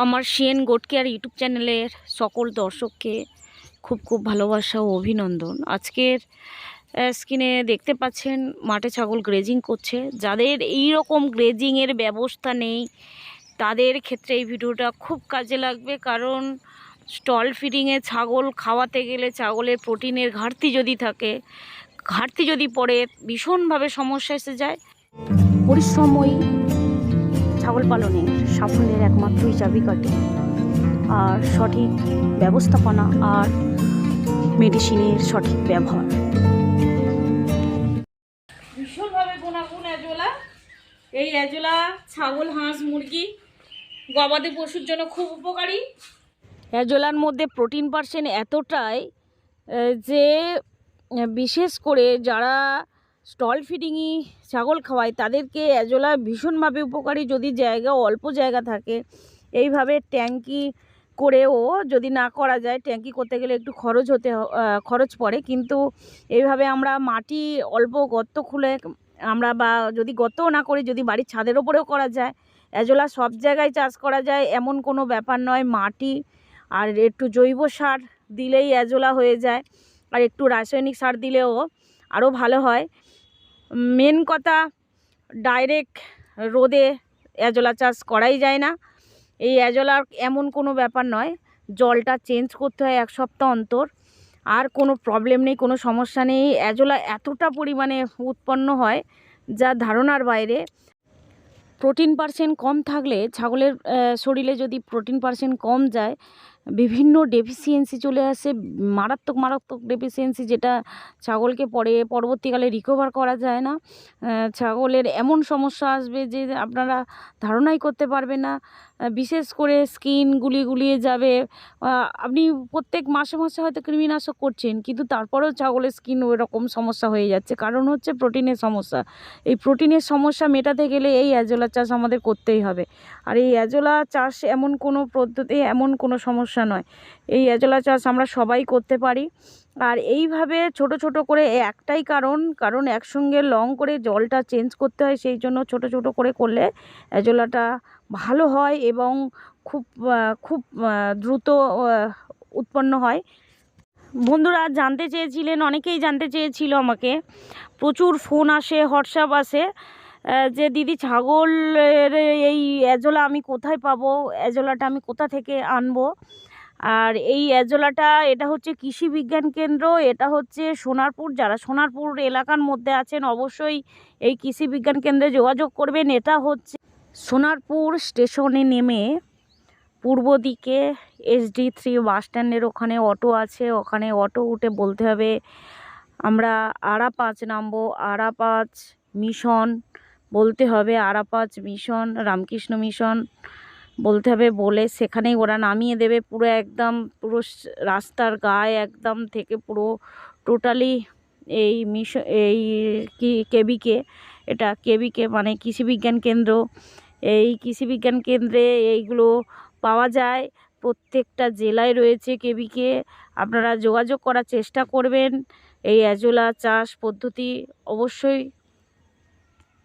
আমার CN গোটকেয়ার YouTube চ্যানেলের সকল দর্শককে খুব খুব ভালোবাসা ও অভিনন্দন। আজকের স্ক্রিনে দেখতে পাচ্ছেন মাঠে ছাগল গ্রেজিং করছে। যাদের এই রকম গ্রেজিংয়ের ব্যবস্থা নেই, তাদের ক্ষেত্রে এই ভিডিওটা খুব কাজে লাগবে। কারণ স্টল ফিডিংয়ে ছাগল খাওয়াতে গেলে ছাগলের প্রোটিনের ঘাটতি যদি থাকে, ঘাটতি যদি পড়ে, ভীষণভাবে সমস্যা এসে যায়। পরিশ্রমই ছাগল পালনের সাফল্যের একমাত্রই চাবিকাঠি আর সঠিক ব্যবস্থাপনা আর মেডিসিনের সঠিক ব্যবহার। ভীষণভাবে গুণাগুণ অ্যাজোলা। এই অ্যাজোলা, ছাগল, হাঁস, মুরগি, গবাদি পশুর জন্য খুব উপকারী। অ্যাজোলার মধ্যে প্রোটিন পার্সেন্ট এতটাই যে, বিশেষ করে যারা স্টল ফিডিংই, ছাগল খাওয়ায় তাদেরকে অ্যাজোলা ভীষণভাবে উপকারী যদি জায়গা, অল্প জায়গা থাকে। এইভাবে ট্যাঙ্কি করেও যদি না করা যায়, ট্যাঙ্কি করতে গেলে একটু খরচ হতে খরচ পড়ে। কিন্তু এইভাবে আমরা মাটি অল্প গর্ত খুলে আমরা বা যদি গর্তও না করি, যদি বাড়ির ছাদের ওপরেও করা যায় অ্যাজোলা সব জায়গায় চাষ করা যায়, এমন কোনো ব্যাপার নয়। মাটি আর একটু জৈব সার দিলেই অ্যাজোলা হয়ে যায়। আর একটু রাসায়নিক সার দিলেও আরও ভালো হয়। মেন কথা ডাইরেক্ট রোদে অ্যাজোলা চাষ করাই যায় না। এই অ্যাজোলার এমন কোনো ব্যাপার নয়, জলটা চেঞ্জ করতে হয় এক সপ্তাহ অন্তর। আর কোনো প্রবলেম নেই, কোনো সমস্যা নেই। অ্যাজোলা এতটা পরিমাণে উৎপন্ন হয়, যা ধারণার বাইরে। প্রোটিন পার্সেন্ট কম থাকলে ছাগলের শরীরে যদি প্রোটিন পার্সেন্ট কম যায় বিভিন্ন ডেফিসিয়েন্সি চলে আসে, মারাত্মক মারাত্মক ডেফিসিয়েন্সি যেটা ছাগলকে পরে, পরবর্তীকালে রিকভার করা যায় না। ছাগলের এমন সমস্যা আসবে যে আপনারা ধারণাই করতে পারবে না। বিশেষ করে স্কিন গুলি গুলিয়ে যাবে। আপনি প্রত্যেক মাসে মাসে হয়তো কৃমিনাশক করছেন, কিন্তু তারপরেও ছাগলের স্কিন ওই রকম সমস্যা হয়ে যাচ্ছে। কারণ হচ্ছে প্রোটিনের সমস্যা। এই প্রোটিনের সমস্যা মেটাতে গেলে এই অ্যাজোলা চাষ আমাদের করতেই হবে। আর এই অ্যাজোলা চাষ এমন কোনো পদ্ধতি, এমন কোনো সমস্যা নয়। এই অ্যাজোলা চাষ আমরা সবাই করতে পারি। আর এইভাবে ছোট ছোট করে একটাই কারণ কারণ একসঙ্গে লং করে জলটা চেঞ্জ করতে হয়, সেই জন্য ছোট ছোট করে করলে অ্যাজোলাটা ভালো হয় এবং খুব খুব দ্রুত উৎপন্ন হয়। বন্ধুরা, জানতে চেয়েছিলেন, অনেকেই জানতে চেয়েছিল আমাকে। প্রচুর ফোন আসে, হোয়াটসঅ্যাপ আসে। যে দিদি ছাগলের এই অ্যাজোলা আমি কোথায় পাবো? অ্যাজোলাটা আমি কোথা থেকে আনব? আর এই অ্যাজোলাটা এটা হচ্ছে কৃষি বিজ্ঞান কেন্দ্র, এটা হচ্ছে সোনারপুর, যারা সোনারপুর এলাকার মধ্যে আছেন অবশ্যই এই কৃষি বিজ্ঞান কেন্দ্রে যোগাযোগ করবেন। এটা হচ্ছে সোনারপুর স্টেশনে নেমে পূর্ব দিকে এসডি থ্রি বাস স্ট্যান্ডের ওখানে অটো আছে। ওখানে অটো উঠে বলতে হবে, আমরা আড়া পাঁচ নামবো। আড়া পাঁচ মিশন বলতে হবে আরাপাচ মিশন, রামকৃষ্ণ মিশন, বলতে হবে বলে সেখানেই ওরা নামিয়ে দেবে পুরো একদম, পুরো রাস্তার গায়ে একদম থেকে পুরো টোটালি এই মিশ, এই কি, কেবিকে, এটা কেবিকে মানে কৃষি বিজ্ঞান কেন্দ্র, এই কৃষি বিজ্ঞান কেন্দ্রে এইগুলো পাওয়া যায়। প্রত্যেকটা জেলায় রয়েছে কেবিকে, আপনারা যোগাযোগ করার চেষ্টা করবেন। এই অ্যাজোলা চাষ পদ্ধতি অবশ্যই